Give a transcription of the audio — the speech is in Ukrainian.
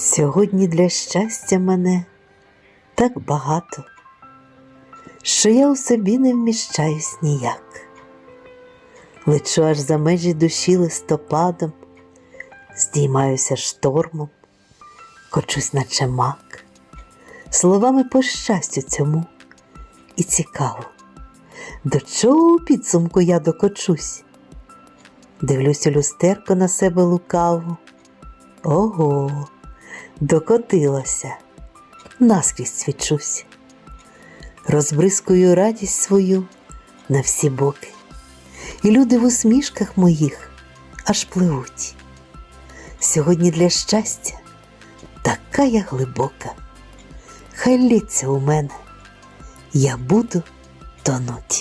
Сьогодні для щастя мене так багато, що я у собі не вміщаюсь ніяк. Лечу аж за межі душі листопадом, здіймаюся штормом, кочусь наче мак, словами по щастю цьому і цікаво, до чого підсумку я докочусь. Дивлюсь у люстерко на себе лукаво. Ого, докотилося, наскрізь свічусь, розбризкую радість свою на всі боки, і люди в усмішках моїх аж пливуть. Сьогодні для щастя така я глибока, хай лється у мене, я буду тонуть.